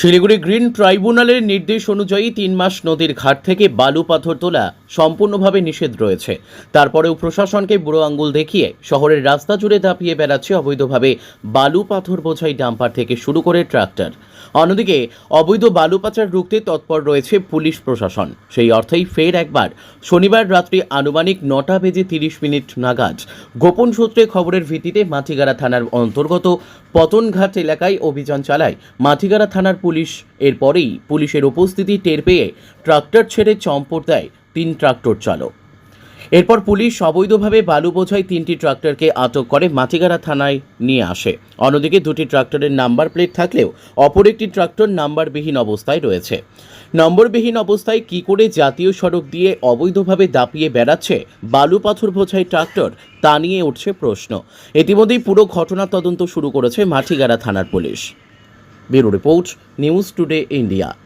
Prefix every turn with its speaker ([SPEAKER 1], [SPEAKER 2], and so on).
[SPEAKER 1] Siliguri green ট্রাইব্যুনালের নির্দেশ অনুযায়ী তিন মাস নদীর ঘাট থেকে বালু পাথর তোলা সম্পূর্ণভাবে নিষেধ রয়েছে। তারপরেও প্রশাসনকে বুড়ো আঙ্গুল দেখিয়ে শহরের রাস্তা জুড়ে দাপিয়ে বেড়াচ্ছে অবৈধভাবে বালু পাথর বোঝাই ডাম্পার থেকে শুরু করে ট্রাক্টর। অন্যদিকে, অবৈধ বালু পাচার রুখতে তৎপর রয়েছে পুলিশ প্রশাসন। সেই অর্থেই ফের একবার শনিবার রাত্রি আনুমানিক নটা বেজে তিরিশ মিনিট নাগাদ গোপন সূত্রে খবরের ভিত্তিতে মাটিগাড়া থানার অন্তর্গত পতনঘাট এলাকায় অভিযান চালায় মাটিগাড়া থানার পুলিশ। এরপরেই পুলিশের উপস্থিতি টের পেয়ে ট্রাক্টর ছেড়ে চম্পট দেয় তিন ট্রাক্টর চালক। এরপর পুলিশ অবৈধভাবে বালু বোঝাই তিনটি ট্রাক্টরকে আটক করে মাটিগাড়া থানায় নিয়ে আসে। অন্যদিকে দুটি ট্রাক্টরের নাম্বার প্লেট থাকলেও অপর একটি ট্রাক্টর নাম্বারবিহীন অবস্থায় রয়েছে। নম্বরবিহীন অবস্থায় কি করে জাতীয় সড়ক দিয়ে অবৈধভাবে দাপিয়ে বেড়াচ্ছে বালু পাথর বোঝাই ট্রাক্টর, তা নিয়ে উঠছে প্রশ্ন। ইতিমধ্যেই পুরো ঘটনা তদন্ত শুরু করেছে মাটিগাড়া থানার police. Bureau report, news today India.